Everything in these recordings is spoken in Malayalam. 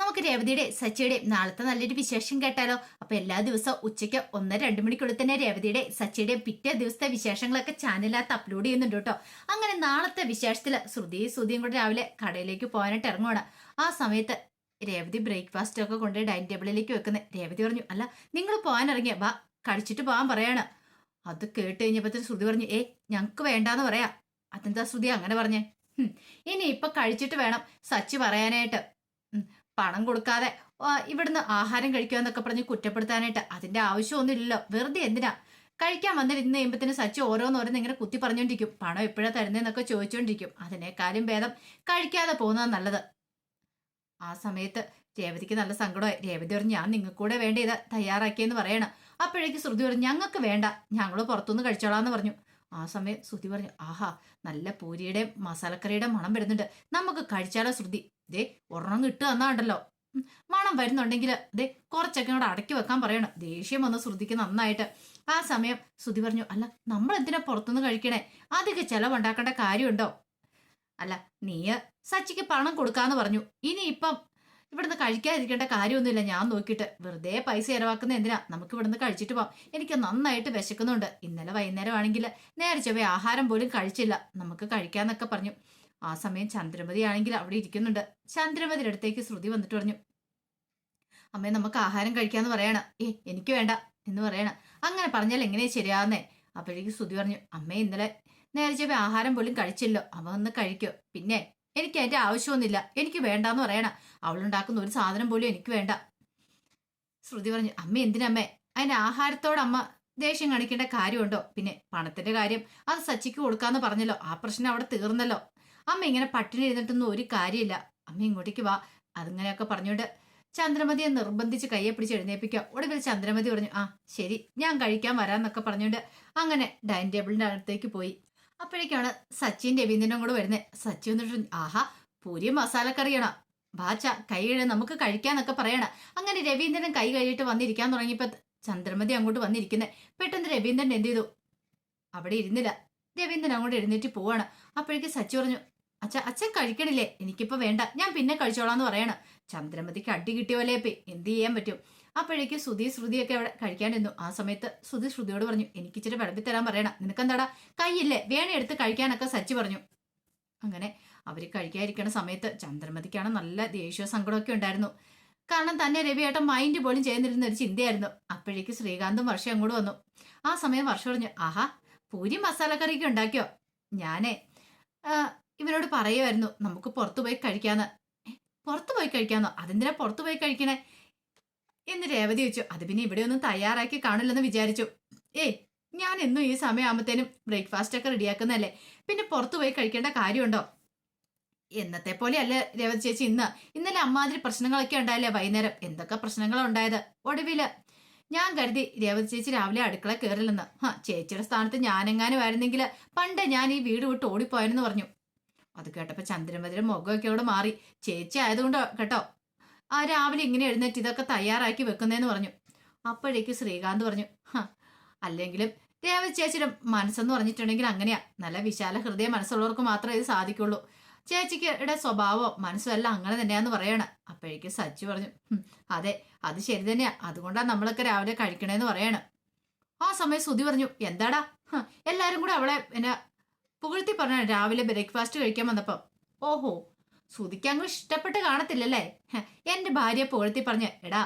നമുക്ക് രേവതിയുടെ സച്ചിയുടെ നാളത്തെ നല്ലൊരു വിശേഷം കേട്ടാലോ? അപ്പൊ എല്ലാ ദിവസവും ഉച്ചയ്ക്ക് ഒന്ന് രണ്ട് മണിക്കുള്ളിൽ തന്നെ രേവതിയുടെ സച്ചിയുടെ പിറ്റേ ദിവസത്തെ വിശേഷങ്ങളൊക്കെ ചാനലിനകത്ത് അപ്ലോഡ് ചെയ്യുന്നുണ്ട് കേട്ടോ. അങ്ങനെ നാളത്തെ വിശേഷത്തിൽ ശ്രുതി ശ്രുതിയും കൂടെ രാവിലെ കടയിലേക്ക് പോകാനായിട്ട് ഇറങ്ങുവാണ്. ആ സമയത്ത് രേവതി ബ്രേക്ക്ഫാസ്റ്റ് ഒക്കെ കൊണ്ട് ഡൈനിങ് ടേബിളിലേക്ക് വെക്കുന്നത് രേവതി പറഞ്ഞു അല്ല നിങ്ങൾ പോകാൻ ഇറങ്ങിയ വാ കഴിച്ചിട്ട് പോകാൻ പറയാണ്. അത് കേട്ട് കഴിഞ്ഞപ്പോഴത്തെ ശ്രുതി പറഞ്ഞു ഏ ഞങ്ങൾക്ക് വേണ്ടാന്ന് പറയാ. അതെന്താ ശ്രുതി അങ്ങനെ പറഞ്ഞേ? ഇനി ഇപ്പൊ കഴിച്ചിട്ട് വേണം സച്ചി പറയാനായിട്ട്. പണം കൊടുക്കാതെ ഇവിടുന്ന് ആഹാരം കഴിക്കുക എന്നൊക്കെ പറഞ്ഞ് കുറ്റപ്പെടുത്താനായിട്ട് അതിന്റെ ആവശ്യമൊന്നുമില്ലല്ലോ. വെറുതെ എന്തിനാ? കഴിക്കാൻ വന്നിരുന്ന് കഴിയുമ്പത്തിന് സച്ചി ഓരോന്നോരോന്ന് ഇങ്ങനെ കുത്തി പറഞ്ഞോണ്ടിരിക്കും. പണം എപ്പോഴാ തരുന്നതെന്നൊക്കെ ചോദിച്ചോണ്ടിരിക്കും. അതിനേക്കാളും ഭേദം കഴിക്കാതെ പോകുന്നത് നല്ലത്. ആ സമയത്ത് രേവതിക്ക് നല്ല സങ്കടമായി. രേവതി പറഞ്ഞു ഞാൻ നിങ്ങൾക്ക് കൂടെ വേണ്ട ഇത് തയ്യാറാക്കിയെന്ന് പറയണം. അപ്പോഴേക്ക് ശ്രുതി പറഞ്ഞു ഞങ്ങൾക്ക് വേണ്ട. ഞങ്ങൾ പുറത്തുനിന്ന് കഴിച്ചോളാന്ന് പറഞ്ഞു. ആ സമയം ശ്രുതി പറഞ്ഞു ആഹാ നല്ല പൂരിയുടെയും മസാലക്കറിയുടെ മണം വരുന്നുണ്ട്. നമുക്ക് കഴിച്ചാലോ ശ്രുതി? ദേ ഒരെണ്ണം കിട്ടുക എന്നാണ്ടല്ലോ മണം വരുന്നുണ്ടെങ്കിൽ ദേ കുറച്ചൊക്കെ കൂടെ അടക്കി വെക്കാൻ പറയണം. ദേഷ്യം വന്ന് ശ്രുതിക്ക് നന്നായിട്ട്. ആ സമയം ശ്രുതി പറഞ്ഞു അല്ല നമ്മൾ എന്തിനാ പുറത്തുനിന്ന് കഴിക്കണേ? അധികം ചെലവുണ്ടാക്കേണ്ട കാര്യമുണ്ടോ? അല്ല നീ സച്ചിക്ക് പണം കൊടുക്കാന്ന് പറഞ്ഞു. ഇനി ഇപ്പം ഇവിടുന്ന് കഴിക്കാതിരിക്കേണ്ട കാര്യമൊന്നുമില്ല. ഞാൻ നോക്കിയിട്ട് വെറുതെ പൈസ ചെലവാക്കുന്ന എന്തിനാ? നമുക്ക് ഇവിടുന്ന് കഴിച്ചിട്ട് പോവാം. എനിക്ക് നന്നായിട്ട് വിശക്കുന്നുണ്ട്. ഇന്നലെ വൈകുന്നേരം ആണെങ്കിൽ നേരെ ചൊവ്വേ ആഹാരം പോലും കഴിച്ചില്ല. നമുക്ക് കഴിക്കാന്നൊക്കെ പറഞ്ഞു. ആ സമയം ചന്ദ്രമതി ആണെങ്കിൽ അവിടെ ഇരിക്കുന്നുണ്ട്. ചന്ദ്രമതിയുടെ അടുത്തേക്ക് ശ്രുതി വന്നിട്ട് പറഞ്ഞു അമ്മേ നമുക്ക് ആഹാരം കഴിക്കാന്ന് പറയണം. ഏ എനിക്ക് വേണ്ട എന്ന് പറയണം. അങ്ങനെ പറഞ്ഞാൽ എങ്ങനെയാ ശരിയാന്നേ അപ്പോഴേക്ക് ശ്രുതി പറഞ്ഞു അമ്മേ ഇന്നലെ നേരെ ചെവി ആഹാരം പോലും കഴിച്ചില്ലോ അവ ഒന്ന് കഴിക്കോ. പിന്നെ എനിക്ക് അതിന്റെ ആവശ്യമൊന്നുമില്ല എനിക്ക് വേണ്ടാന്ന് പറയണം. അവളുണ്ടാക്കുന്ന ഒരു സാധനം പോലും എനിക്ക് വേണ്ട. ശ്രുതി പറഞ്ഞു അമ്മ എന്തിനമ്മേ? അതിന് ആഹാരത്തോട് അമ്മ ദേഷ്യം കാണിക്കേണ്ട കാര്യമുണ്ടോ? പിന്നെ പണത്തിന്റെ കാര്യം അത് സച്ചിക്ക് കൊടുക്കാന്ന് പറഞ്ഞല്ലോ ആ പ്രശ്നം അവിടെ തീർന്നല്ലോ. അമ്മ ഇങ്ങനെ പട്ടിണി ഇരുന്നിട്ടൊന്നും ഒരു കാര്യമില്ല. അമ്മ ഇങ്ങോട്ടേക്ക് വാ. അതിങ്ങനെയൊക്കെ പറഞ്ഞുകൊണ്ട് ചന്ദ്രമതിയെ നിർബന്ധിച്ച് കയ്യെ പിടിച്ച് എഴുന്നേപ്പിക്കുക ഒടുവിൽ ചന്ദ്രമതി പറഞ്ഞു ആ ശരി ഞാൻ കഴിക്കാൻ വരാന്നൊക്കെ പറഞ്ഞുകൊണ്ട് അങ്ങനെ ഡൈനിങ് ടേബിളിന്റെ അടുത്തേക്ക് പോയി. അപ്പോഴേക്കാണ് സച്ചിൻ രവീന്ദ്രനും കൂടെ വരുന്നത്. സച്ചി വന്നിട്ട് ആഹാ പൂരി മസാലക്കറിയണം? ബാച്ച കൈ കഴുകി നമുക്ക് കഴിക്കാന്നൊക്കെ പറയണം. അങ്ങനെ രവീന്ദ്രൻ കൈ കഴിയിട്ട് വന്നിരിക്കാൻ തുടങ്ങിയപ്പോ ചന്ദ്രമതി അങ്ങോട്ട് വന്നിരിക്കുന്നത് പെട്ടെന്ന് രവീന്ദ്രൻ എന്ത് ചെയ്തു? അവിടെ ഇരുന്നില്ല. രവീന്ദ്രൻ അങ്ങോട്ട് എഴുന്നേറ്റ് പോവാണ്. അപ്പോഴേക്ക് സച്ചി പറഞ്ഞു അച്ഛ അച്ഛൻ കഴിക്കണില്ലേ? എനിക്കിപ്പോ വേണ്ട. ഞാൻ പിന്നെ കഴിച്ചോളാന്ന് പറയണം. ചന്ദ്രമതിക്ക് അടി കിട്ടിയ എന്ത് ചെയ്യാൻ പറ്റും? അപ്പോഴേക്ക് ശ്രുതി ശ്രുതിയൊക്കെ അവിടെ കഴിക്കാണ്ടിരുന്നു ആ സമയത്ത് ശ്രുതി ശ്രുതിയോട് പറഞ്ഞു എനിക്ക് ഇച്ചിരി വിളമ്പി തരാൻ പറയണം. നിനക്കെന്താടാ? കൈയില്ലേ വേണ എടുത്ത് കഴിക്കാനൊക്കെ സച്ചി പറഞ്ഞു. അങ്ങനെ അവർ കഴിക്കാതിരിക്കണ സമയത്ത് ചന്ദ്രമതിക്കാണ് നല്ല ദേഷ്യ സങ്കടമൊക്കെ ഉണ്ടായിരുന്നു. കാരണം തന്നെ രവിയേട്ടൻ മൈൻഡ് പോലും ചെയ്യുന്നിരുന്ന ഒരു ചിന്തയായിരുന്നു. അപ്പോഴേക്ക് ശ്രീകാന്തും വർഷം അങ്ങോട്ട് വന്നു. ആ സമയം വർഷം പറഞ്ഞു ആഹാ പൂരി മസാല മസാലക്കറിയൊക്കെ ഉണ്ടാക്കിയോ? ഞാനേ ആ, ഇവനോട് പറയുമായിരുന്നു നമുക്ക് പുറത്തു പോയി കഴിക്കാന്ന്. "ഏ, പുറത്തു പോയി കഴിക്കാന്നോ? അതെന്തിനാ പുറത്തു പോയി കഴിക്കണേ? എന്ന് രേവതി വെച്ചു. അത് പിന്നെ ഇവിടെ ഒന്നും തയ്യാറാക്കി കാണില്ലെന്ന് വിചാരിച്ചു. ഏയ് ഞാൻ എന്നും ഈ സമയമാകുമ്പത്തേനും ബ്രേക്ക്ഫാസ്റ്റ് ഒക്കെ റെഡിയാക്കുന്നതല്ലേ? പിന്നെ പുറത്തു പോയി കഴിക്കേണ്ട കാര്യമുണ്ടോ? എന്നത്തെ പോലെയല്ല രേവതി ചേച്ചി ഇന്ന്. ഇന്നലെ അമ്മാതിരി പ്രശ്നങ്ങളൊക്കെ ഉണ്ടായില്ലേ വൈകുന്നേരം? എന്തൊക്കെ പ്രശ്നങ്ങളാ ഉണ്ടായത്? ഒടുവിൽ. ഞാൻ കരുതി രേവതി ചേച്ചി രാവിലെ അടുക്കള കയറില്ലെന്ന് ഹാ ചേച്ചിയുടെ സ്ഥാനത്ത് ഞാനെങ്ങാനും ആയിരുന്നെങ്കിൽ പണ്ട് ഞാൻ ഈ വീട് വിട്ട് ഓടിപ്പോയെന്ന് പറഞ്ഞു. അത് കേട്ടപ്പോൾ ചന്ദ്രമതിയുടെ മുഖമൊക്കെ അവിടെ മാറി. ചേച്ചി ആയതുകൊണ്ട് കേട്ടോ. ആ രാവിലെ ഇങ്ങനെ എഴുന്നേറ്റ് ഇതൊക്കെ തയ്യാറാക്കി വെക്കുന്നേന്ന് പറഞ്ഞു. അപ്പോഴേക്കും ശ്രീകാന്ത് പറഞ്ഞു അല്ലെങ്കിലും രേവതി ചേച്ചിയുടെ മനസ്സെന്ന് പറഞ്ഞിട്ടുണ്ടെങ്കിൽ അങ്ങനെയാ. നല്ല വിശാല ഹൃദയ മനസ്സുള്ളവർക്ക് മാത്രമേ ഇത് സാധിക്കുള്ളൂ. ചേച്ചിക്ക് സ്വഭാവം മനസ്സും എല്ലാം അങ്ങനെ തന്നെയാന്ന് പറയണ. അപ്പോഴേക്കും സച്ചു പറഞ്ഞു അതെ അത് ശരി തന്നെയാ. അതുകൊണ്ടാണ് നമ്മളൊക്കെ രാവിലെ കഴിക്കണേന്ന് പറയാണ്. ആ സമയം സുതി പറഞ്ഞു എന്താടാ? എല്ലാരും കൂടെ അവളെ എന്നെ പുകഴ്ത്തി പറഞ്ഞു രാവിലെ ബ്രേക്ക്ഫാസ്റ്റ് കഴിക്കാൻ വന്നപ്പോൾ ഓഹോ അങ്ങ് ഇഷ്ടപ്പെട്ട് കാണത്തില്ലല്ലേ? എന്റെ ഭാര്യ പുകഴ്ത്തി പറഞ്ഞു എടാ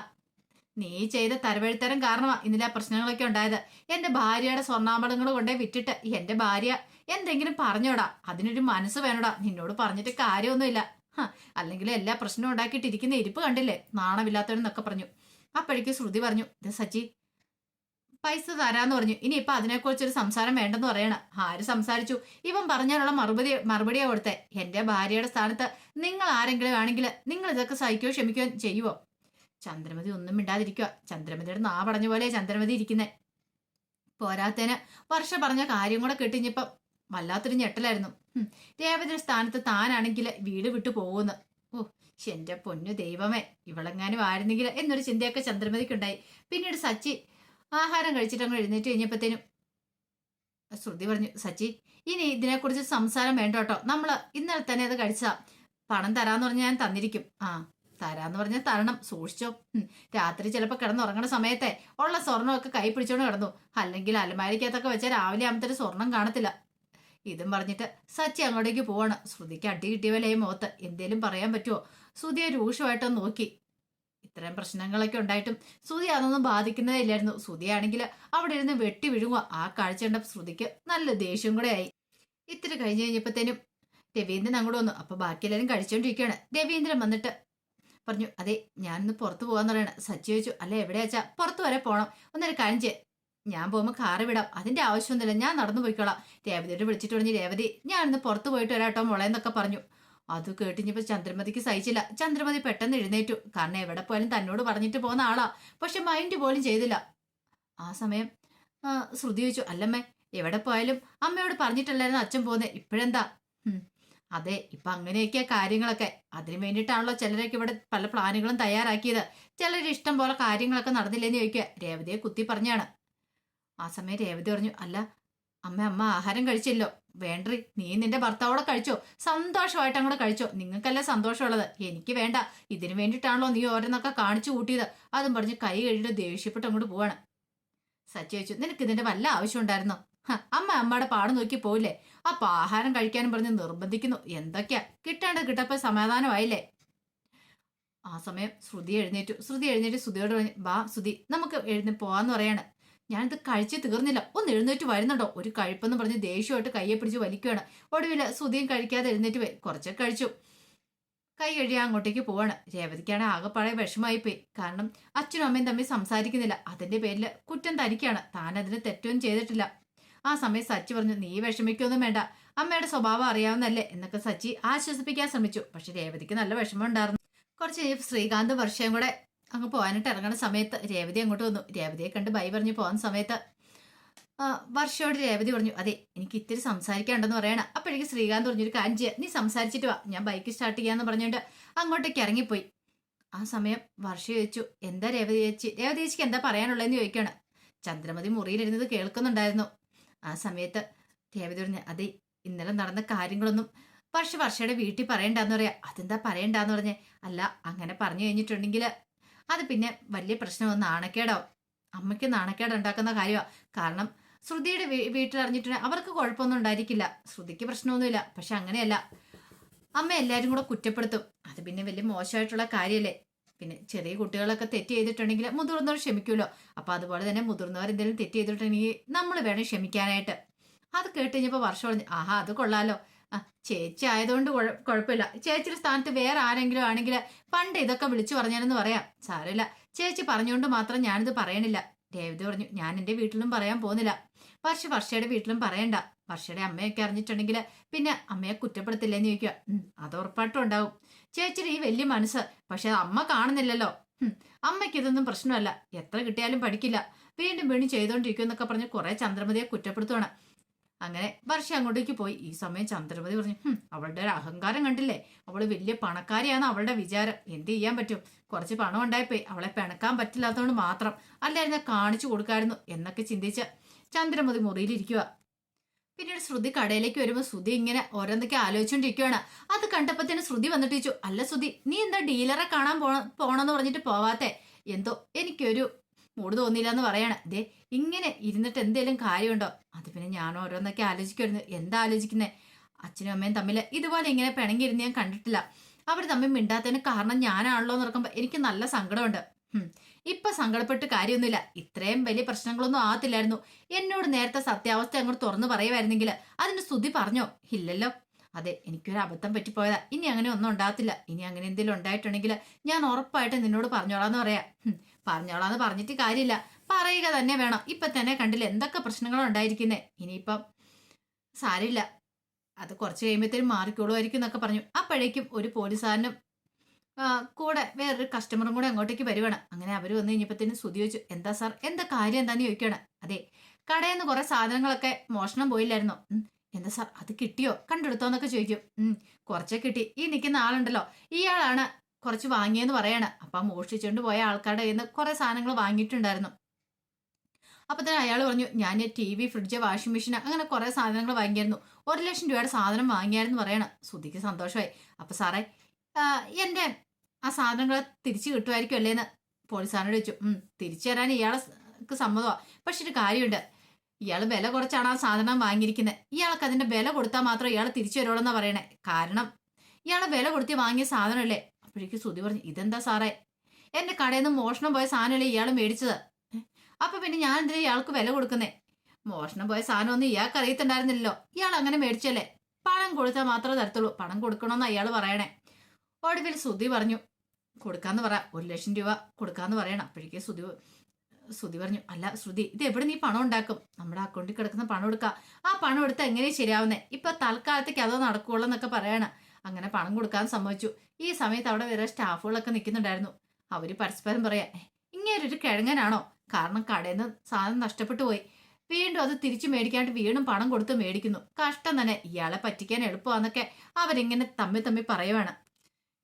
നീ ചെയ്ത തരവഴുത്തരം കാരണമാ ഇന്നലെ പ്രശ്നങ്ങളൊക്കെ ഉണ്ടായത്. എന്റെ ഭാര്യയുടെ സ്വർണാഭരണങ്ങൾ കൊണ്ടേ വിറ്റിട്ട് എന്റെ ഭാര്യ എന്തെങ്കിലും പറഞ്ഞോടാ. അതിനൊരു മനസ്സ് വേണോടാ. നിന്നോട് പറഞ്ഞിട്ട് കാര്യമൊന്നുമില്ല. അല്ലെങ്കിൽ എല്ലാ പ്രശ്നവും ഉണ്ടാക്കിയിട്ടിരിക്കുന്ന ഇരിപ്പ് കണ്ടില്ലേ? നാണമില്ലാത്തവനെന്നൊക്കെ പറഞ്ഞു. അപ്പോഴേക്ക് ശ്രുതി പറഞ്ഞു ഇത് സച്ചി പൈസ തരാന്ന് പറഞ്ഞു. ഇനി ഇപ്പൊ അതിനെക്കുറിച്ചൊരു സംസാരം വേണ്ടെന്ന് പറയണ. ആര് സംസാരിച്ചു? ഇവൻ പറഞ്ഞാലുള്ള മറുപടി മറുപടിയാ കൊടുത്തേ. എന്റെ ഭാര്യയുടെ സ്ഥാനത്ത് നിങ്ങൾ ആരെങ്കിലും ആണെങ്കിൽ നിങ്ങൾ ഇതൊക്കെ സഹിക്കുകയോ ക്ഷമിക്കുകയോ ചെയ്യുവോ? ചന്ദ്രമതി ഒന്നും മിണ്ടാതിരിക്കുക ചന്ദ്രമതിയുടെ നാ പറഞ്ഞ പോലെ ചന്ദ്രമതി ഇരിക്കുന്നേ. പോരാത്തേന് വർഷ പറഞ്ഞ കാര്യം കൂടെ കേട്ടിഞ്ഞപ്പം വല്ലാത്തൊരു ഞെട്ടലായിരുന്നു. രേവതിയുടെ സ്ഥാനത്ത് താനാണെങ്കിൽ വീട് വിട്ടു പോകുന്നു. ഓ എന്റെ പൊന്നു ദൈവമേ. ഇവളെങ്ങാനും ആയിരുന്നെങ്കിൽ എന്നൊരു ചിന്തയൊക്കെ ചന്ദ്രമതിക്കുണ്ടായി. പിന്നീട് സച്ചി ആഹാരം കഴിച്ചിട്ട് അങ്ങ് എഴുന്നേറ്റ് കഴിഞ്ഞപ്പോഴത്തേനും ശ്രുതി പറഞ്ഞു സച്ചി ഇനി ഇതിനെക്കുറിച്ച് സംസാരം വേണ്ട കേട്ടോ നമ്മൾ ഇന്നലെ തന്നെ അത് കഴിച്ചാ പണം തരാന്ന് പറഞ്ഞാൽ ഞാൻ തന്നിരിക്കും. ആ തരാന്ന് പറഞ്ഞാൽ തരണം സൂക്ഷിച്ചോ. രാത്രി ചിലപ്പോൾ കിടന്നുറങ്ങണ സമയത്തെ ഉള്ള സ്വർണമൊക്കെ കൈ പിടിച്ചോണ്ട് കിടന്നു. അല്ലെങ്കിൽ അലമാരിക്കകത്തൊക്കെ വെച്ചാൽ രാവിലെ ആകുമ്പത്തേന് സ്വർണം കാണത്തില്ല. ഇതും പറഞ്ഞിട്ട് സച്ചി അങ്ങോട്ടേക്ക് പോവാണ്. ശ്രുതിക്ക് അടി കിട്ടിയവലേ ഈ മുഖത്ത്. എന്തേലും പറയാൻ പറ്റുമോ ശ്രുതിയെ രൂക്ഷമായിട്ടൊന്ന് നോക്കി. ഇത്തരം പ്രശ്നങ്ങളൊക്കെ ഉണ്ടായിട്ടും ശ്രുതി അതൊന്നും ബാധിക്കുന്നതേ ഇല്ലായിരുന്നു ശ്രുതിയാണെങ്കിൽ അവിടെ ഇരുന്ന് വെട്ടി വിഴുങ്ങുക. ആ കാഴ്ച കണ്ട ശ്രുതിക്ക് നല്ല ദേഷ്യം കൂടെ ആയി. ഇത്തിരി കഴിഞ്ഞ് കഴിഞ്ഞപ്പോഴത്തേനും രവീന്ദ്രൻ അങ്ങോട്ട് വന്നു. അപ്പൊ ബാക്കി എല്ലാവരും കഴിച്ചോണ്ടിരിക്കുകയാണ്. രവീന്ദ്രൻ വന്നിട്ട് പറഞ്ഞു അതെ ഞാനിന്ന് പുറത്ത് പോകാന്ന് പറയണ. സച്ചി ചോദിച്ചു അല്ല എവിടെയാച്ചാ? പുറത്ത് വരെ പോകണം ഒന്നൊരു ചെയ്യ്. ഞാൻ പോകുമ്പോൾ കാറ് വിടാം. അതിന്റെ ആവശ്യമൊന്നുമില്ല. ഞാൻ നടന്നു പോയിക്കോളാം. രേവതിയോട് വിളിച്ചിട്ട് പറഞ്ഞു രേവതി ഞാനിന്ന് പുറത്ത് പോയിട്ട് വരാട്ടോ മോളെ എന്നൊക്കെ പറഞ്ഞു. അത് കേട്ടിഞ്ഞപ്പോ ചന്ദ്രമതിക്ക് സഹിച്ചില്ല. ചന്ദ്രമതി പെട്ടെന്ന് എഴുന്നേറ്റു. കാരണം എവിടെ പോയാലും തന്നോട് പറഞ്ഞിട്ട് പോകുന്ന ആളാ. പക്ഷെ മൈൻഡ് പോലും ചെയ്തില്ല. ആ സമയം ശ്രുതി വെച്ചു അല്ലമ്മേ എവിടെ പോയാലും അമ്മയോട് പറഞ്ഞിട്ടല്ലായിരുന്നു അച്ഛൻ പോകുന്നത് ഇപ്പോഴെന്താ? അതെ ഇപ്പൊ അങ്ങനെയൊക്കെയാ കാര്യങ്ങളൊക്കെ. അതിനു വേണ്ടിയിട്ടാണല്ലോ ചിലരൊക്കെ ഇവിടെ പല പ്ലാനുകളും തയ്യാറാക്കിയത്. ചിലർ ഇഷ്ടം പോലെ കാര്യങ്ങളൊക്കെ നടന്നില്ലെന്ന് ചോദിക്കുക. രേവതിയെ കുത്തി പറഞ്ഞാണ്. ആ സമയം രേവതി പറഞ്ഞു അല്ല അമ്മ അമ്മ ആഹാരം കഴിച്ചില്ലോ. വേണ്ടറി നീ നിന്റെ ഭർത്താവോടെ കഴിച്ചോ? സന്തോഷമായിട്ട് അങ്ങോട്ട് കഴിച്ചോ? നിങ്ങൾക്കല്ല സന്തോഷമുള്ളത്? എനിക്ക് വേണ്ട. ഇതിനു വേണ്ടിയിട്ടാണല്ലോ നീ ഓരോന്നൊക്കെ കാണിച്ചു കൂട്ടിയത്. അതും പറഞ്ഞ് കൈ കഴിഞ്ഞിട്ട് ദേഷ്യപ്പെട്ട് അങ്ങോട്ട് പോവാണ്. സച്ചി ചോദിച്ചു നിനക്ക് ഇതിന്റെ വല്ല ആവശ്യം ഉണ്ടായിരുന്നോ? അമ്മ അമ്മയുടെ പാട് നോക്കി പോയില്ലേ. അപ്പൊ ആഹാരം കഴിക്കാനും പറഞ്ഞ് നിർബന്ധിക്കുന്നു. എന്തൊക്കെയാ? കിട്ടേണ്ടത് കിട്ടപ്പോ സമാധാനമായില്ലേ? ആ സമയം ശ്രുതി എഴുന്നേറ്റു. ശ്രുതി എഴുന്നേറ്റ് ശ്രുതിയോട് പറഞ്ഞു ബാ ശ്രുതി നമുക്ക് എഴുന്നേ പോവാന്ന് പറയാണ്. ഞാനിത് കഴിച്ച് തീർന്നില്ല. ഒന്ന് എഴുന്നേറ്റ് വരുന്നുണ്ടോ? ഒരു കഴിപ്പെന്ന് പറഞ്ഞ് ദേഷ്യമായിട്ട് കയ്യെ പിടിച്ച് വലിക്കുകയാണ്. ഒടുവിൽ സുധിയും കഴിക്കാതെ എഴുന്നേറ്റ് പോയി. കുറച്ചൊക്കെ കഴിച്ചു. കൈ കഴിയാൻ അങ്ങോട്ടേക്ക് പോവാണ്. രേവതിക്കാണ് ആകെപ്പാടെ വിഷമായി പോയി. കാരണം അച്ഛനും അമ്മയും തമ്മിൽ സംസാരിക്കുന്നില്ല. അതിന്റെ പേരിൽ കുറ്റം തനിക്കാണ്. താൻ അതിന് തെറ്റൊന്നും ചെയ്തിട്ടില്ല. ആ സമയം സച്ചി പറഞ്ഞു നീ വിഷമിക്കൊന്നും വേണ്ട. അമ്മയുടെ സ്വഭാവം അറിയാവുന്നല്ലേ എന്നൊക്കെ സച്ചി ആശ്വസിപ്പിക്കാൻ ശ്രമിച്ചു. പക്ഷെ രേവതിക്ക് നല്ല വിഷമം ഉണ്ടായിരുന്നു. കുറച്ച് ശ്രീകാന്ത് വർഷയും കൂടെ അങ്ങ് പോകാനായിട്ട് ഇറങ്ങുന്ന സമയത്ത് രേവതി അങ്ങോട്ട് വന്നു. രേവതിയെ കണ്ട് ബൈ പറഞ്ഞു പോകുന്ന സമയത്ത് വർഷയോട് രേവതി പറഞ്ഞു അതെ എനിക്ക് ഇത്തിരി സംസാരിക്കാണ്ടെന്ന് പറയണം. അപ്പോഴേക്ക് ശ്രീകാന്ത് പറഞ്ഞു ഒരു ചെയ്യാം. നീ സംസാരിച്ചിട്ട് വാ. ഞാൻ ബൈക്ക് സ്റ്റാർട്ട് ചെയ്യാന്ന് പറഞ്ഞുകൊണ്ട് അങ്ങോട്ടേക്ക് ഇറങ്ങിപ്പോയി. ആ സമയം വർഷ ചോദിച്ചു എന്താ രേവതി ചേച്ചി? രേവതി ചേച്ചിക്ക് എന്താ പറയാനുള്ളതെന്ന് ചോദിക്കാണ്. ചന്ദ്രമതി മുറിയിലിരുന്നത് കേൾക്കുന്നുണ്ടായിരുന്നു. ആ സമയത്ത് രേവതി പറഞ്ഞു അതെ ഇന്നലെ നടന്ന കാര്യങ്ങളൊന്നും വർഷ വർഷയുടെ വീട്ടിൽ പറയണ്ടെന്ന് പറയാ. അതെന്താ പറയണ്ടെന്ന് പറഞ്ഞേ? അല്ല അങ്ങനെ പറഞ്ഞു കഴിഞ്ഞിട്ടുണ്ടെങ്കിൽ അത് പിന്നെ വലിയ പ്രശ്നമൊന്നും നാണക്കേടോ? അമ്മയ്ക്ക് നാണക്കേട് ഉണ്ടാക്കുന്ന കാര്യമാണ് കാരണം ശ്രുതിയുടെ വീട്ടിൽ അറിഞ്ഞിട്ടുണ്ടെങ്കിൽ അവർക്ക് കുഴപ്പമൊന്നും ഉണ്ടായിരിക്കില്ല. ശ്രുതിക്ക് പ്രശ്നമൊന്നുമില്ല. പക്ഷെ അങ്ങനെയല്ല. അമ്മ എല്ലാവരും കൂടെ കുറ്റപ്പെടുത്തും. അത് പിന്നെ വലിയ മോശമായിട്ടുള്ള കാര്യമല്ലേ പിന്നെ ചെറിയ കുട്ടികളൊക്കെ തെറ്റ് ചെയ്തിട്ടുണ്ടെങ്കിൽ മുതിർന്നവർ ക്ഷമിക്കുമല്ലോ അപ്പൊ അതുപോലെ തന്നെ മുതിർന്നവർ എന്തെങ്കിലും തെറ്റ് ചെയ്തിട്ടുണ്ടെങ്കിൽ നമ്മൾ വേണം ക്ഷമിക്കാനായിട്ട്. അത് കേട്ട് കഴിഞ്ഞപ്പോൾ വർഷം പറഞ്ഞു ആഹാ അത് കൊള്ളാലോ. ആ ചേച്ചി ആയതുകൊണ്ട് കുഴപ്പമില്ല. ചേച്ചിയുടെ സ്ഥാനത്ത് വേറെ ആരെങ്കിലും ആണെങ്കിൽ പണ്ട് ഇതൊക്കെ വിളിച്ചു പറഞ്ഞാലെന്ന് പറയാം. സാരമില്ല. ചേച്ചി പറഞ്ഞുകൊണ്ട് മാത്രം ഞാനിത് പറയണില്ല. രേവതി പറഞ്ഞു ഞാൻ എന്റെ വീട്ടിലും പറയാൻ പോകുന്നില്ല. വർഷ വർഷയുടെ വീട്ടിലും പറയണ്ട. വർഷയുടെ അമ്മയൊക്കെ അറിഞ്ഞിട്ടുണ്ടെങ്കിൽ പിന്നെ അമ്മയെ കുറ്റപ്പെടുത്തില്ലെന്ന് ചോദിക്കുക. അത് ഉറപ്പായിട്ടും ഉണ്ടാവും. ചേച്ചിയുടെ ഈ വലിയ മനസ്സ് പക്ഷെ അമ്മ കാണുന്നില്ലല്ലോ. അമ്മയ്ക്ക് ഇതൊന്നും പ്രശ്നമല്ല. എത്ര കിട്ടിയാലും പഠിക്കില്ല. വീണ്ടും വീണ്ടും ചെയ്തുകൊണ്ടിരിക്കും എന്നൊക്കെ പറഞ്ഞ് കുറെ ചന്ദ്രമതിയെ കുറ്റപ്പെടുത്തുവാണ്. അങ്ങനെ വർഷ അങ്ങോട്ടേക്ക് പോയി. ഈ സമയം ചന്ദ്രപതി പറഞ്ഞു "ഹും, അവളുടെ ഒരു അഹങ്കാരം കണ്ടില്ലേ? അവൾ വലിയ പണക്കാരിയാണ് അവളുടെ വിചാരം. എന്ത് ചെയ്യാൻ പറ്റും? കുറച്ച് പണം ഉണ്ടായിപ്പോയി. അവളെ പിണക്കാൻ പറ്റില്ലാത്തതുകൊണ്ട് മാത്രം അല്ലായിരുന്നു കാണിച്ചു കൊടുക്കായിരുന്നു എന്നൊക്കെ ചിന്തിച്ച ചന്ദ്രമതി മുറിയിലിരിക്കുക പിന്നീട് ശ്രുതി കടയിലേക്ക് വരുമ്പോൾ ശ്രുതി ഇങ്ങനെ ഓരോന്നൊക്കെ ആലോചിച്ചുകൊണ്ടിരിക്കുകയാണ് അത് കണ്ടപ്പോൾ തന്നെ ശ്രുതി വന്നിട്ട് ചോദിച്ചു അല്ല ശ്രുതി നീ എന്താ ഡീലറെ കാണാൻ പോണ പോണെന്ന് പറഞ്ഞിട്ട് പോവാത്തെ? എന്തോ എനിക്കൊരു മൂട് തോന്നിയില്ല എന്ന് പറയാണ്. ദേ ഇങ്ങനെ ഇരുന്നിട്ട് എന്തേലും കാര്യമുണ്ടോ? അത് പിന്നെ ഞാൻ ഓരോന്നൊക്കെ ആലോചിക്കുമായിരുന്നു എന്താ ആലോചിക്കുന്നേ? അച്ഛനും അമ്മയും തമ്മിൽ ഇതുപോലെ ഇങ്ങനെ പിണങ്ങി പിണങ്ങിയിരുന്ന് ഞാൻ കണ്ടിട്ടില്ല. അവർ തമ്മിൽ മിണ്ടാത്തതിന് കാരണം ഞാനാണല്ലോ എന്ന് ഓർക്കുമ്പോൾ എനിക്ക് നല്ല സങ്കടമുണ്ട്. ഇപ്പൊ സങ്കടപ്പെട്ട് കാര്യമൊന്നുമില്ല. ഇത്രയും വലിയ പ്രശ്നങ്ങളൊന്നും ആകത്തില്ലായിരുന്നു. എന്നോട് നേരത്തെ സത്യാവസ്ഥ അങ്ങോട്ട് തുറന്നു പറയുമായിരുന്നെങ്കിൽ അതിന് സ്തുതി പറഞ്ഞോ? ഇല്ലല്ലോ. അതെ എനിക്കൊരു അബദ്ധം പറ്റിപ്പോയതാ. ഇനി അങ്ങനെ ഒന്നും ഉണ്ടാകത്തില്ല. ഇനി അങ്ങനെ എന്തെങ്കിലും ഉണ്ടായിട്ടുണ്ടെങ്കിൽ ഞാൻ ഉറപ്പായിട്ട് നിന്നോട് പറഞ്ഞോളാന്ന് പറയാം. പറഞ്ഞോളാന്ന് പറഞ്ഞിട്ട് കാര്യമില്ല. പറയുക തന്നെ വേണം. ഇപ്പൊ തന്നെ കണ്ടില്ല എന്തൊക്കെ പ്രശ്നങ്ങളാണ് ഉണ്ടായിരിക്കുന്നേ. ഇനിയിപ്പം സാരില്ല അത് കുറച്ച് കഴിയുമ്പോഴത്തേനും മാറിക്കോളുമായിരിക്കും എന്നൊക്കെ പറഞ്ഞു. അപ്പോഴേക്കും ഒരു പോലീസുകാരനും കൂടെ വേറൊരു കസ്റ്റമറും കൂടെ അങ്ങോട്ടേക്ക് വരുവാണ്. അങ്ങനെ അവർ വന്നു കഴിഞ്ഞപ്പോഴത്തേനും സ്തുതി ചോദിച്ചു എന്താ സാർ? എന്താ കാര്യം? എന്താന്ന് ചോദിക്കുകയാണ്? അതെ കടയിൽ നിന്ന് കുറെ സാധനങ്ങളൊക്കെ മോഷണം പോയില്ലായിരുന്നോ? എന്താ സാർ അത് കിട്ടിയോ? കണ്ടെടുത്തോന്നൊക്കെ ചോദിക്കും. ഉം കുറച്ചേ കിട്ടി. ഈ നിൽക്കുന്ന ആളുണ്ടല്ലോ. ഇയാളാണ് കുറച്ച് വാങ്ങിയെന്ന് പറയാണ്. അപ്പൊ മോഷ്ടിച്ചുകൊണ്ട് പോയ ആൾക്കാരുടെ കയ്യിൽ നിന്ന് കുറെ സാധനങ്ങൾ വാങ്ങിയിട്ടുണ്ടായിരുന്നു. അപ്പൊ തന്നെ അയാൾ പറഞ്ഞു ഞാൻ T V fridge washing machine അങ്ങനെ കുറെ സാധനങ്ങൾ വാങ്ങിയായിരുന്നു. ഒരു ലക്ഷം രൂപയുടെ സാധനം വാങ്ങിയായിരുന്നു പറയണം. സുധിക്ക് സന്തോഷമായി. അപ്പൊ സാറേ എന്റെ ആ സാധനങ്ങൾ തിരിച്ചു കിട്ടുമായിരിക്കും അല്ലേന്ന് പോലീസാരോട് ചോദിച്ചു. ഉം തിരിച്ചു തരാൻ ഇയാൾക്ക് സമ്മതമാണ് പക്ഷെ ഒരു കാര്യമുണ്ട്. ഇയാൾ വില കുറച്ചാണ് ആ സാധനം വാങ്ങിയിരിക്കുന്നത് ഇയാൾക്ക് അതിന്റെ വില കൊടുത്താൽ മാത്രം ഇയാൾ തിരിച്ചു വരുള്ളൂന്നാ പറയണേ. കാരണം ഇയാളെ വില കൊടുത്തി വാങ്ങിയ സാധനമല്ലേ അപ്പോഴേക്ക് ശ്രുതി പറഞ്ഞു ഇതെന്താ സാറേ? എന്റെ കടയിൽ നിന്ന് മോഷണം പോയ സാധനമല്ലേ ഇയാൾ മേടിച്ചത്? അപ്പൊ പിന്നെ ഞാൻ എന്തിനാ ഇയാൾക്ക് വില കൊടുക്കുന്നേ? മോഷണം പോയ സാധനമൊന്നും ഇയാൾക്ക് അറിയത്തുണ്ടായിരുന്നില്ലല്ലോ. ഇയാൾ അങ്ങനെ മേടിച്ചല്ലേ? പണം കൊടുത്താൽ മാത്രമേ തരത്തുള്ളൂ. പണം കൊടുക്കണമെന്ന് അയാൾ പറയണേ. ഒടുവിൽ ശ്രുതി പറഞ്ഞു കൊടുക്കാന്ന് പറ. ഒരു ലക്ഷം രൂപ കൊടുക്കാന്ന് പറയണം. അപ്പോഴേക്കും ശ്രുതി ശ്രുതി പറഞ്ഞു അല്ല ശ്രുതി ഇത് എവിടെ നീ പണം ഉണ്ടാക്കും? നമ്മുടെ അക്കൗണ്ടിൽ കിടക്കുന്ന പണം എടുക്കുക ആ പണം എടുത്ത് എങ്ങനെ ശരിയാവുന്നേ? ഇപ്പൊ തൽക്കാലത്തേക്ക് അതോ നടക്കുള്ളൂ എന്നൊക്കെ പറയണം. അങ്ങനെ പണം കൊടുക്കാൻ സമ്മതിച്ചു. ഈ സമയത്ത് അവിടെ വേറെ സ്റ്റാഫുകളൊക്കെ നിൽക്കുന്നുണ്ടായിരുന്നു. അവർ പരസ്പരം പറയാ ഇങ്ങനെ ഒരു കിഴങ്ങനാണോ? കാരണം കടയിൽ നിന്ന് സാധനം നഷ്ടപ്പെട്ടു പോയി. വീണ്ടും അത് തിരിച്ചു മേടിക്കാണ്ട് വീണ്ടും പണം കൊടുത്ത് മേടിക്കുന്നു. കഷ്ടം തന്നെ. ഇയാളെ പറ്റിക്കാൻ എളുപ്പമാന്നൊക്കെ അവരിങ്ങനെ തമ്മി തമ്മി പറയുവാണ്.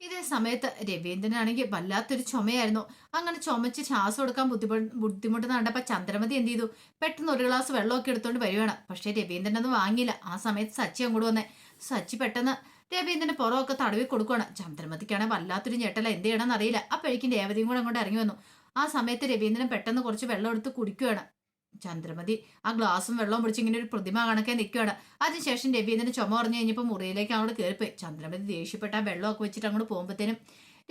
ഇതേ സമയത്ത് രവീന്ദ്രനാണെങ്കിൽ വല്ലാത്തൊരു ചുമയായിരുന്നു. അങ്ങനെ ചുമച്ച് ശ്വാസം എടുക്കാൻ ബുദ്ധിമുട്ട് ബുദ്ധിമുട്ട് ചന്ദ്രമതി എന്ത് ചെയ്തു? പെട്ടെന്ന് ഒരു ഗ്ലാസ് വെള്ളമൊക്കെ എടുത്തോണ്ട് വരുവാണ്. പക്ഷെ രവീന്ദ്രൻ അത് വാങ്ങിയില്ല. ആ സമയത്ത് സച്ചി അങ്ങോട്ട് വന്നേ. സച്ചി പെട്ടെന്ന് രവീന്ദ്രന്റെ പുറമൊക്കെ തടവി കൊടുക്കുകയാണ് ചന്ദ്രമതിക്കാണെങ്കിൽ വല്ലാത്തൊരു ഞെട്ടല. എന്ത് ചെയ്യണമെന്ന് അറിയില്ല. അപ്പോഴേക്കും രേവതിയും കൂടെ അങ്ങോട്ട് ഇറങ്ങി വന്നു. ആ സമയത്ത് രവീന്ദ്രൻ പെട്ടെന്ന് കുറച്ച് വെള്ളം എടുത്ത് കുടിക്കുകയാണ് ചന്ദ്രമതി ആ ഗ്ലാസും വെള്ളവും പിടിച്ച് ഇങ്ങനെ ഒരു പ്രതിമ കണക്കെ നിൽക്കുകയാണ് അതിനുശേഷം രവീന്ദ്രൻ ചുമ പറഞ്ഞു കഴിഞ്ഞപ്പോൾ മുറിയിലേക്ക് അങ്ങോട്ട് കയറിപ്പോയി ചന്ദ്രമതി ദേഷ്യപ്പെട്ട വെള്ളമൊക്കെ വെച്ചിട്ട് അങ്ങോട്ട് പോകുമ്പോഴത്തേനും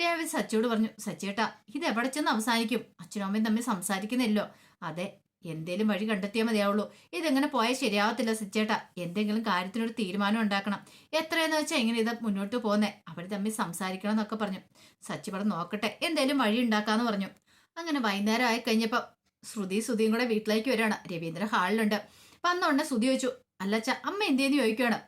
രവി സച്ചിയോട് പറഞ്ഞു സച്ചിയേട്ടാ ഇത് എവിടെ ചെന്ന് അവസാനിക്കും? അച്ഛനും അമ്മയും തമ്മിൽ സംസാരിക്കുന്നില്ലോ. അതെ എന്തേലും വഴി കണ്ടെത്തിയാൽ മതിയാവുള്ളൂ. ഇതെങ്ങനെ പോയാൽ ശരിയാവത്തില്ല സച്ചേട്ടാ എന്തെങ്കിലും കാര്യത്തിനൊരു തീരുമാനം ഉണ്ടാക്കണം. എത്രയെന്ന് വെച്ചാൽ എങ്ങനെ ഇത് മുന്നോട്ട് പോകുന്നേ അവർ തമ്മിൽ സംസാരിക്കണം എന്നൊക്കെ പറഞ്ഞു. സച്ചി പറഞ്ഞു നോക്കട്ടെ എന്തേലും വഴി ഉണ്ടാക്കാന്ന് പറഞ്ഞു. അങ്ങനെ വൈകുന്നേരം ആയി കഴിഞ്ഞപ്പോൾ ശ്രുതി ശ്രുതിയും കൂടെ വീട്ടിലേക്ക് വരികയാണ്. രവീന്ദ്ര ഹാളിലുണ്ട്. വന്നോണ്ട് ശ്രുതി ചോദിച്ചു അല്ലച്ച അമ്മ എന്തിയെന്ന് ചോദിക്കുകയാണ്?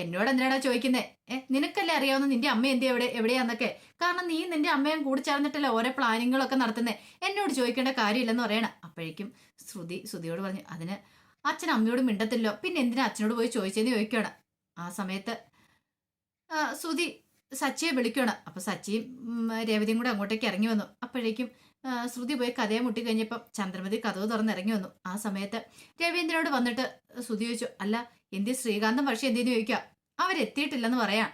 എന്നോട് എന്തിനാടാ ചോദിക്കുന്നേ? ഏ നിനക്കല്ലേ അറിയാവുന്ന നിന്റെ അമ്മ എന്തി എവിടെ എവിടെയാന്നൊക്കെ? കാരണം നീ നിന്റെ അമ്മയും കൂടി ചേർന്നിട്ടല്ലേ ഓരോ പ്ലാനിങ്ങുകളൊക്കെ നടത്തുന്നേ? എന്നോട് ചോദിക്കേണ്ട കാര്യമില്ലെന്ന് പറയണം. അപ്പോഴേക്കും ശ്രുതി ശ്രുതിയോട് പറഞ്ഞു അതിന് അച്ഛൻ അമ്മയോട് മിണ്ടത്തില്ലോ. പിന്നെ എന്തിനാ അച്ഛനോട് പോയി ചോദിച്ചതെന്ന് ചോദിക്കുകയാണ്? ആ സമയത്ത് സുധി സച്ചിയെ വിളിക്കുകയാണ്. അപ്പൊ സച്ചിയും രേവതിയും കൂടെ അങ്ങോട്ടേക്ക് ഇറങ്ങി വന്നു. അപ്പോഴേക്കും ശ്രുതി പോയി കഥയെ മുട്ടി കഴിഞ്ഞപ്പം ചന്ദ്രമതി കഥവ് തുറന്ന് ഇറങ്ങി വന്നു. ആ സമയത്ത് രവീന്ദ്രനോട് വന്നിട്ട് ശ്രുതി ചോദിച്ചു അല്ല എന്തി ശ്രീകാന്തം പക്ഷെ എന്തിനു ചോദിക്കുക അവരെത്തിയിട്ടില്ലെന്ന് പറയാം.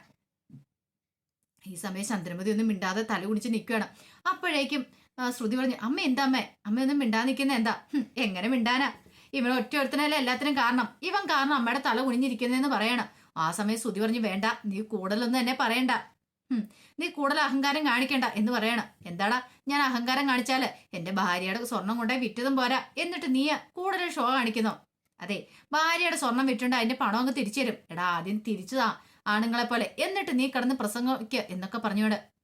ഈ സമയം ചന്ദ്രമതി ഒന്നും മിണ്ടാതെ തല കുടിച്ച് നിൽക്കുകയാണ് അപ്പോഴേക്കും ശ്രുതി പറഞ്ഞു അമ്മ എന്താ അമ്മേ? അമ്മ ഒന്നും മിണ്ടാതെ നിൽക്കുന്ന എന്താ? "ഹും, എങ്ങനെ മിണ്ടാനാ? ഇവൻ ഒറ്റ ഒരുത്തനല്ല എല്ലാത്തിനും കാരണം. ഇവൻ കാരണം അമ്മയുടെ തല കുണിഞ്ഞിരിക്കുന്നതെന്ന് പറയണം. ആ സമയം ശ്രുതി പറഞ്ഞു വേണ്ട നീ കൂടുതലൊന്നും എന്നെ പറയണ്ട. നീ കൂടുതൽ അഹങ്കാരം കാണിക്കണ്ട എന്ന് പറയണം. എന്താടാ? ഞാൻ അഹങ്കാരം കാണിച്ചാൽ എന്റെ ഭാര്യയുടെ സ്വർണം കൊണ്ടേ വിറ്റതും പോരാ. എന്നിട്ട് നീ കൂടുതൽ ഷോ കാണിക്കുന്നോ? അതെ ഭാര്യയുടെ സ്വർണം വിറ്റുണ്ട് അതിന്റെ പണം അങ്ങ് തിരിച്ചു തരും എടാ ആദ്യം തിരിച്ചതാ ആണുങ്ങളെ പോലെ. എന്നിട്ട് നീ കിടന്ന് പ്രസംഗിക്ക എന്നൊക്കെ പറഞ്ഞോട്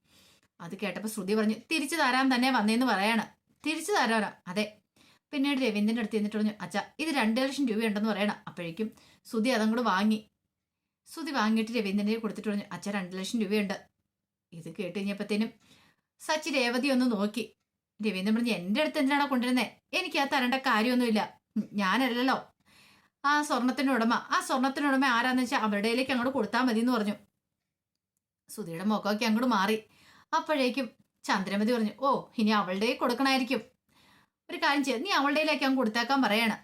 അത് കേട്ടപ്പോ ശ്രുതി പറഞ്ഞു തിരിച്ചു തരാൻ തന്നെ വന്നേന്ന് പറയാണ്. തിരിച്ചു തരാനോ? അതെ. പിന്നീട് രവീന്ദ്രന്റെ അടുത്ത് എന്നിട്ട് പറഞ്ഞു അച്ഛാ ഇത് രണ്ട് ലക്ഷം രൂപയുണ്ടെന്ന് പറയണം. അപ്പോഴേക്കും ശ്രുതി അതും വാങ്ങി. ശ്രുതി വാങ്ങിയിട്ട് രവീന്ദ്രനെ കൊടുത്തിട്ട് പറഞ്ഞു അച്ഛ രണ്ട് ലക്ഷം രൂപയുണ്ട്. ഇത് കേട്ട് കഴിഞ്ഞപ്പോഴത്തേനും സച്ചി രേവതി ഒന്ന് നോക്കി. രവീന്ദ്രൻ പറഞ്ഞു എന്റെ അടുത്ത് എന്തിനാണോ കൊണ്ടുവരുന്നത് എനിക്ക് ആ തരേണ്ട കാര്യമൊന്നുമില്ല ഞാനല്ലല്ലോ. ആ സ്വർണത്തിന്റെ ഉടമ ആ സ്വർണത്തിന്റെ ഉടമ ആരാന്ന് വെച്ചാൽ അവരുടെയിലേക്ക് അങ്ങോട്ട് കൊടുത്താൽ മതി എന്ന് പറഞ്ഞു. സുധിയുടെ മുഖമൊക്കെ അങ്ങോട്ട് മാറി. അപ്പോഴേക്കും ചന്ദ്രമതി പറഞ്ഞു ഓ ഇനി അവളുടെ കൊടുക്കണമായിരിക്കും ഒരു കാര്യം ചെയ്ത് നീ അവളുടെയിലേക്ക് അങ്ങ് കൊടുത്തേക്കാൻ പറയാണ്.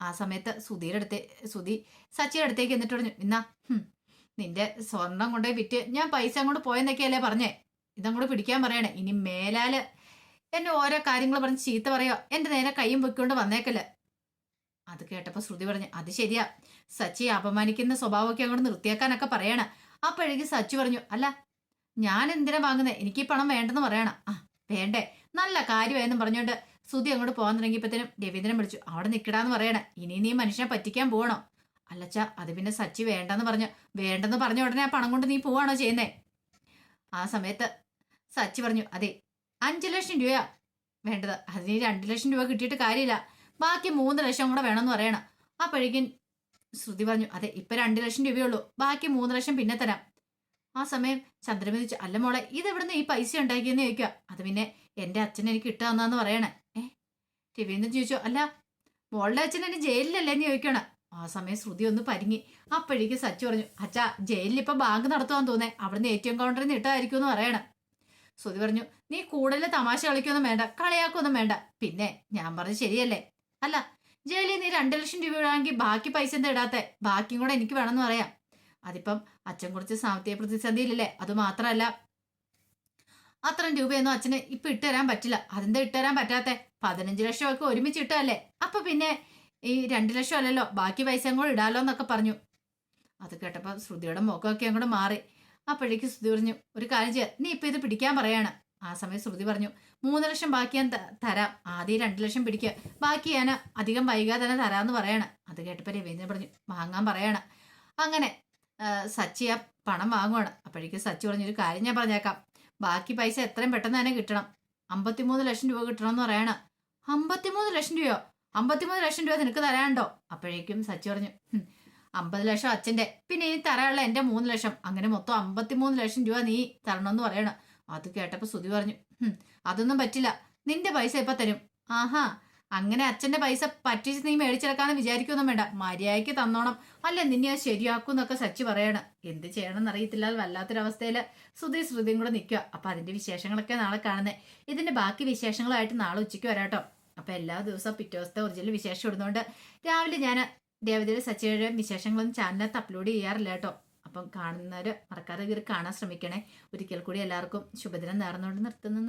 ആ സമയത്ത് സുധിയുടെ അടുത്ത് സുധി സച്ചിയുടെ അടുത്തേക്ക് എന്നിട്ട് പറഞ്ഞു ഇന്നാ നിന്റെ സ്വർണം കൊണ്ടുപോയി വിറ്റ് ഞാൻ പൈസ അങ്ങോട്ട് പോയെന്നൊക്കെയല്ലേ പറഞ്ഞേ? ഇതങ്ങോട്ട് പിടിക്കാൻ പറയണേ. ഇനി മേലാൽ എന്നെ ഓരോ കാര്യങ്ങൾ പറഞ്ഞ് ചീത്ത പറയോ എന്റെ നേരെ കൈയും പൊയ്ക്കൊണ്ട് വന്നേക്കല്ല അത് കേട്ടപ്പോൾ ശ്രുതി പറഞ്ഞു അത് ശരിയാ. സച്ചി അപമാനിക്കുന്ന സ്വഭാവമൊക്കെ അങ്ങോട്ട് നിർത്തിയാക്കാനൊക്കെ പറയണ. അപ്പോഴേക്ക് സച്ചു പറഞ്ഞു അല്ല ഞാൻ എന്തിനാ വാങ്ങുന്നത് എനിക്ക് ഈ പണം വേണ്ടെന്ന് പറയണം. ആ വേണ്ടേ. നല്ല കാര്യമായെന്നും പറഞ്ഞുകൊണ്ട് ശ്രുതി അങ്ങോട്ട് പോകാൻ തുടങ്ങിയപ്പോഴത്തേനും രവീന്ദ്രൻ വിളിച്ചു അവിടെ നിൽക്കടാന്ന് പറയണേ. ഇനി നീ മനുഷ്യനെ പറ്റിക്കാൻ പോകണോ? അല്ലച്ച അത് പിന്നെ സച്ചി വേണ്ടെന്ന് പറഞ്ഞു വേണ്ടെന്ന് പറഞ്ഞ ഉടനെ ആ പണം കൊണ്ട് നീ പോവാണോ ചെയ്യുന്നേ? ആ സമയത്ത് സച്ചി പറഞ്ഞു അതെ അഞ്ചു ലക്ഷം രൂപയാ വേണ്ടത്. അതിന് രണ്ട് ലക്ഷം രൂപ കിട്ടിയിട്ട് കാര്യമില്ല. ബാക്കി മൂന്ന് ലക്ഷം കൂടെ വേണമെന്ന് പറയണം. അപ്പോഴേക്കും ശ്രുതി പറഞ്ഞു അതെ ഇപ്പൊ രണ്ട് ലക്ഷം രൂപയുള്ളൂ ബാക്കി മൂന്ന് ലക്ഷം പിന്നെ തരാം. ആ സമയം ചന്ദ്രമതി അല്ല മോളെ ഇത് എവിടുന്ന് ഈ പൈസ ഉണ്ടാക്കിയെന്ന് ചോദിക്കുക അത് പിന്നെ എന്റെ അച്ഛൻ എനിക്ക് ഇട്ടു തന്നാന്ന് പറയണേ. ഏ? രവീന്ദ്രൻ ചോദിച്ചു അല്ല മോളുടെ അച്ഛൻ എന്നെ ജയിലിലല്ലേ എന്ന് ചോദിക്കണ ആ സമയം ശ്രുതി ഒന്ന് പരിങ്ങി. അപ്പോഴേക്ക് സച്ചു പറഞ്ഞു അച്ഛാ ജയിലിൽ ഇപ്പൊ ബാങ്ക് നടത്തുവാൻ തോന്നേ അവിടുന്ന് എ ടി എം കൗണ്ടറിൽ നിന്ന് ഇട്ടായിരിക്കും എന്ന് പറയണം. ശ്രുതി പറഞ്ഞു നീ കൂടുതൽ തമാശ കളിക്കൊന്നും വേണ്ട കളിയാക്കൊന്നും വേണ്ട. പിന്നെ ഞാൻ പറഞ്ഞത് ശരിയല്ലേ? അല്ല ജയിലിൽ നീ രണ്ട് ലക്ഷം രൂപ ഇടാമെങ്കിൽ ബാക്കി പൈസ എന്താ ഇടാത്തെ? ബാക്കിയും കൂടെ എനിക്ക് വേണമെന്ന് പറയാം. അതിപ്പം അച്ഛൻ കുറച്ച് സാമ്പത്തിക പ്രതിസന്ധിയിലല്ലേ അത് മാത്രമല്ല അത്രയും രൂപയൊന്നും അച്ഛന് ഇപ്പൊ ഇട്ടുതരാൻ പറ്റില്ല. അതെന്താ ഇട്ടുതരാൻ പറ്റാത്തെ? പതിനഞ്ച് ലക്ഷം ഒക്കെ ഒരുമിച്ച് ഇട്ടല്ലേ അപ്പൊ പിന്നെ ഈ രണ്ട് ലക്ഷം അല്ലല്ലോ ബാക്കി പൈസ കൂടെ ഇടാലോ എന്നൊക്കെ പറഞ്ഞു. അത് കേട്ടപ്പോൾ ശ്രുതിയുടെ മുഖമൊക്കെ അങ്ങോട്ട് മാറി. അപ്പോഴേക്ക് ശ്രുതി പറഞ്ഞു ഒരു കാര്യം ചെയ്യാം നീ ഇപ്പം ഇത് പിടിക്കാൻ പറയാണ്. ആ സമയം ശ്രുതി പറഞ്ഞു മൂന്ന് ലക്ഷം ബാക്കി ഞാൻ തരാം. ആദ്യം രണ്ട് ലക്ഷം പിടിക്കുക ബാക്കി ഞാൻ അധികം വൈകാതെ തന്നെ തരാമെന്ന് പറയാണ്. അത് കേട്ടപ്പോൾ രവീന്ദ്രൻ പറഞ്ഞു വാങ്ങാൻ പറയാണ്. അങ്ങനെ സച്ചി ആ പണം വാങ്ങുവാണ്. അപ്പോഴേക്ക് സച്ചി പറഞ്ഞു ഒരു കാര്യം ഞാൻ പറഞ്ഞേക്കാം. ബാക്കി പൈസ എത്രയും പെട്ടെന്ന് തന്നെ കിട്ടണം. അമ്പത്തിമൂന്ന് ലക്ഷം രൂപ കിട്ടണം എന്ന് പറയണം. അമ്പത്തിമൂന്ന് ലക്ഷം രൂപയോ? അമ്പത്തിമൂന്ന് ലക്ഷം രൂപ നിനക്ക് തരാണ്ടോ അപ്പോഴേക്കും സച്ചി പറഞ്ഞു "ഹും, അമ്പത് ലക്ഷം അച്ഛന്റെ പിന്നെ ഇനി തരാനുള്ള എന്റെ മൂന്ന് ലക്ഷം. അങ്ങനെ മൊത്തം അമ്പത്തിമൂന്ന് ലക്ഷം രൂപ നീ തരണമെന്ന് പറയണം. അത് കേട്ടപ്പോൾ സുതി പറഞ്ഞു "ഹും, അതൊന്നും പറ്റില്ല. നിന്റെ പൈസ ഇപ്പൊ തരും? ആഹാ അങ്ങനെ അച്ഛന്റെ പൈസ പറ്റിച്ച് നീ മേടിച്ചെടുക്കാന്ന് വിചാരിക്കൊന്നും വേണ്ട. മര്യാദയ്ക്ക് തന്നോണം. അല്ല നിന്നെ അത് ശരിയാക്കും എന്നൊക്കെ സച്ചി പറയണം. എന്ത് ചെയ്യണമെന്ന് അറിയത്തില്ല. വല്ലാത്തൊരവസ്ഥയിൽ സുധി ശ്രുതിയും കൂടെ നിൽക്കുക അപ്പൊ അതിന്റെ വിശേഷങ്ങളൊക്കെ നാളെ കാണുന്നത് ഇതിന്റെ ബാക്കി വിശേഷങ്ങളായിട്ട് നാളെ ഉച്ചയ്ക്ക് വരാട്ടോ. അപ്പൊ എല്ലാ ദിവസവും പിറ്റേ ദിവസത്തെ ഒറിജിനൽ വിശേഷം ഇടുന്നതുകൊണ്ട് രാവിലെ ഞാൻ ദേവതയുടെ സച്ചിയുടെ വിശേഷങ്ങളൊന്നും ചാനലിനകത്ത് അപ്ലോഡ് ചെയ്യാറില്ല കേട്ടോ. അപ്പം കാണുന്നവർ മറക്കാതെ കയറി കാണാൻ ശ്രമിക്കണേ. ഒരിക്കൽ കൂടി എല്ലാവർക്കും ശുഭദിനം നേർന്നുകൊണ്ട് നിർത്തുന്നു.